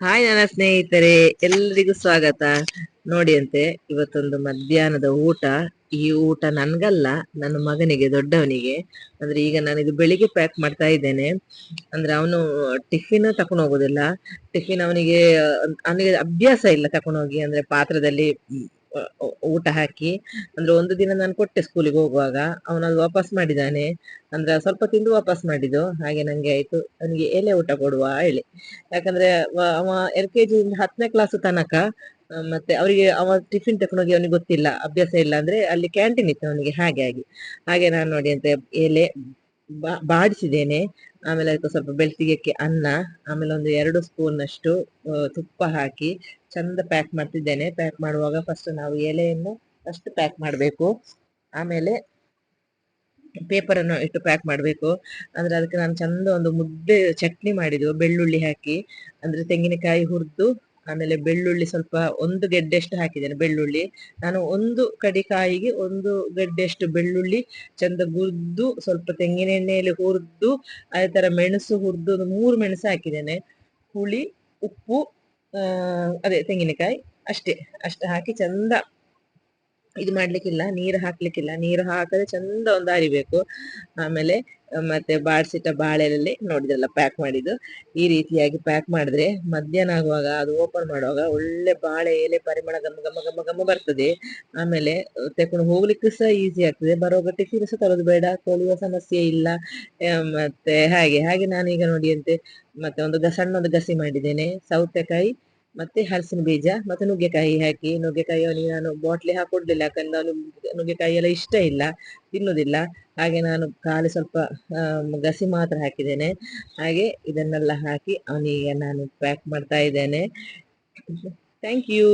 Hi ನನ್ನ ಸ್ನೇಹಿತರೆ ಎಲ್ಲರಿಗೂ ಸ್ವಾಗತ. ನೋಡಿ ಅಂತೆ ಇವತ್ತೊಂದು ಮಧ್ಯಾಹ್ನದ ಊಟ. ಈ ಊಟ ನನ್ಗಲ್ಲ, ನನ್ನ ಮಗನಿಗೆ, ದೊಡ್ಡವನಿಗೆ. ಅಂದ್ರೆ ಈಗ ನಾನು ಇದು ಬೆಳಿಗ್ಗೆ ಪ್ಯಾಕ್ ಮಾಡ್ತಾ ಇದ್ದೇನೆ. ಅಂದ್ರೆ ಅವನು ಟಿಫಿನ್ ತಕೊಂಡು ಹೋಗೋದಿಲ್ಲ. ಟಿಫಿನ್ ಅವನಿಗೆ ಅವನಿಗೆ ಅಭ್ಯಾಸ ಇಲ್ಲ ತಕೊಂಡೋಗಿ ಅಂದ್ರೆ ಪಾತ್ರದಲ್ಲಿ ಊಟ ಹಾಕಿ, ಅಂದ್ರೆ ಒಂದು ದಿನ ನಾನು ಕೊಟ್ಟೆ ಸ್ಕೂಲಿಗೆ ಹೋಗುವಾಗ ಅವನದು ವಾಪಸ್ ಮಾಡಿದ್ದಾನೆ ಅಂದ್ರೆ ಸ್ವಲ್ಪ ತಿಂದು ವಾಪಸ್ ಮಾಡಿದ್ದು. ಹಾಗೆ ನಂಗೆ ಆಯ್ತು. ಅವನಿಗೆ ಎಲೆ ಊಟ ಕೊಡುವ ಹೇಳಿ. ಯಾಕಂದ್ರೆ ಅವ ಎಲ್ ಕೆ ಜಿ ಹತ್ತನೇ ಕ್ಲಾಸ್ ತನಕ ಮತ್ತೆ ಅವರಿಗೆ ಅವ ಟಿಫಿನ್ ತಕೊಂಡೋಗಿ ಅವನಿಗೆ ಗೊತ್ತಿಲ್ಲ. ಅಭ್ಯಾಸ ಇಲ್ಲ ಅಂದ್ರೆ ಅಲ್ಲಿ ಕ್ಯಾಂಟೀನ್ ಇತ್ತು ಅವನಿಗೆ, ಹಾಗೆ ಆಗಿ. ಹಾಗೆ ನಾನು ನೋಡಿ ಅಂತ ಎಲೆ ಬಾಡಿಸಿದ್ದೇನೆ. ಆಮೇಲೆ ಅದಕ್ಕೆ ಸ್ವಲ್ಪ ಬೆಳ್ತಿಗೆಕ್ಕೆ ಅನ್ನ, ಆಮೇಲೆ ಒಂದು ಎರಡು ಸ್ಪೂನ್ ಅಷ್ಟು ತುಪ್ಪ ಹಾಕಿ ಚಂದ ಪ್ಯಾಕ್ ಮಾಡ್ತಿದ್ದೇನೆ. ಪ್ಯಾಕ್ ಮಾಡುವಾಗ ಫಸ್ಟ್ ನಾವು ಎಲೆಯನ್ನು ಫಸ್ಟ್ ಪ್ಯಾಕ್ ಮಾಡಬೇಕು. ಆಮೇಲೆ ಪೇಪರ್ ಅನ್ನು ಇಟ್ಟು ಪ್ಯಾಕ್ ಮಾಡಬೇಕು. ಅಂದ್ರೆ ಅದಕ್ಕೆ ನಾನು ಚಂದ ಒಂದು ಮುದ್ದೆ ಚಟ್ನಿ ಮಾಡಿದ್ದು, ಬೆಳ್ಳುಳ್ಳಿ ಹಾಕಿ. ಅಂದ್ರೆ ತೆಂಗಿನಕಾಯಿ ಹುರಿದು ಆಮೇಲೆ ಬೆಳ್ಳುಳ್ಳಿ ಸ್ವಲ್ಪ ಒಂದು ಗೆಡ್ಡೆಷ್ಟು ಹಾಕಿದ್ದೇನೆ, ಬೆಳ್ಳುಳ್ಳಿ. ನಾನು ಒಂದು ಕಡಿ ಕಾಯಿಗೆ ಒಂದು ಗೆಡ್ಡೆಷ್ಟು ಬೆಳ್ಳುಳ್ಳಿ, ಚಂದ ಗುರ್ದು, ಸ್ವಲ್ಪ ತೆಂಗಿನ ಎಣ್ಣೆಯಲ್ಲಿ ಹುರಿದು, ಅದೇ ತರ ಮೆಣಸು ಹುರಿದು ಒಂದು ಮೂರು ಮೆಣಸು ಹಾಕಿದ್ದೇನೆ. ಹುಳಿ, ಉಪ್ಪು ಅದೇ ತೆಂಗಿನಕಾಯಿ ಅಷ್ಟೇ, ಅಷ್ಟು ಹಾಕಿ ಚಂದ ಇದು ಮಾಡ್ಲಿಕ್ಕಿಲ್ಲ, ನೀರು ಹಾಕ್ಲಿಕ್ಕಿಲ್ಲ. ನೀರು ಹಾಕದೆ ಚಂದ ಒಂದು ಅರಿಬೇಕು ಆಮೇಲೆ ಮತ್ತೆ ಬಾಡ್ಸಿಟ್ಟ ಬಾಳೆಲೆಲ್ಲಿ ನೋಡಿದ್ರಲ್ಲ ಪ್ಯಾಕ್ ಮಾಡಿದ್ದು. ಈ ರೀತಿಯಾಗಿ ಪ್ಯಾಕ್ ಮಾಡಿದ್ರೆ ಮಧ್ಯಾಹ್ನ ಆಗುವಾಗ ಅದು ಓಪನ್ ಮಾಡುವಾಗ ಒಳ್ಳೆ ಬಾಳೆ, ಎಲೆ, ಪರಿಮಳ ಗಮ ಗಮ ಗಮ ಗಮ ಬರ್ತದೆ. ಆಮೇಲೆ ತೆಕೊಂಡು ಹೋಗ್ಲಿಕ್ಕೂ ಸಹ ಈಸಿ ಆಗ್ತದೆ. ಬರೋ ಟಿಫಿನ್ ಸಹ ತರೋದು ಬೇಡ ತೊಳೆಯುವ ಸಮಸ್ಯೆ ಇಲ್ಲ. ಮತ್ತೆ ಹಾಗೆ ಹಾಗೆ ನಾನೀಗ ನೋಡಿ ಅಂತೆ ಮತ್ತೆ ಒಂದು ಸಣ್ಣ ಒಂದು ಗಸಿ ಮಾಡಿದ್ದೇನೆ. ಸೌತೆಕಾಯಿ ಮತ್ತೆ ಹಲಸಿನ ಬೀಜ, ಮತ್ತೆ ನುಗ್ಗೆಕಾಯಿ ಹಾಕಿ, ನುಗ್ಗೆಕಾಯಿ ಅವನಿಗೆ ನಾನು ಬಾಟ್ಲಿ ಹಾಕೊಡ್ಲಿಲ್ಲ, ಯಾಕಂದ್ರೆ ಅವನು ನುಗ್ಗೆಕಾಯಿ ಎಲ್ಲ ಇಷ್ಟ ಇಲ್ಲ ತಿನ್ನುವುದಿಲ್ಲ ಹಾಗೆ ನಾನು ಖಾಲಿ ಸ್ವಲ್ಪ ಗಸಿ ಮಾತ್ರ ಹಾಕಿದ್ದೇನೆ. ಹಾಗೆ ಇದನ್ನೆಲ್ಲ ಹಾಕಿ ಅವನಿಗೆ ನಾನು ಪ್ಯಾಕ್ ಮಾಡ್ತಾ ಇದ್ದೇನೆ. Thank you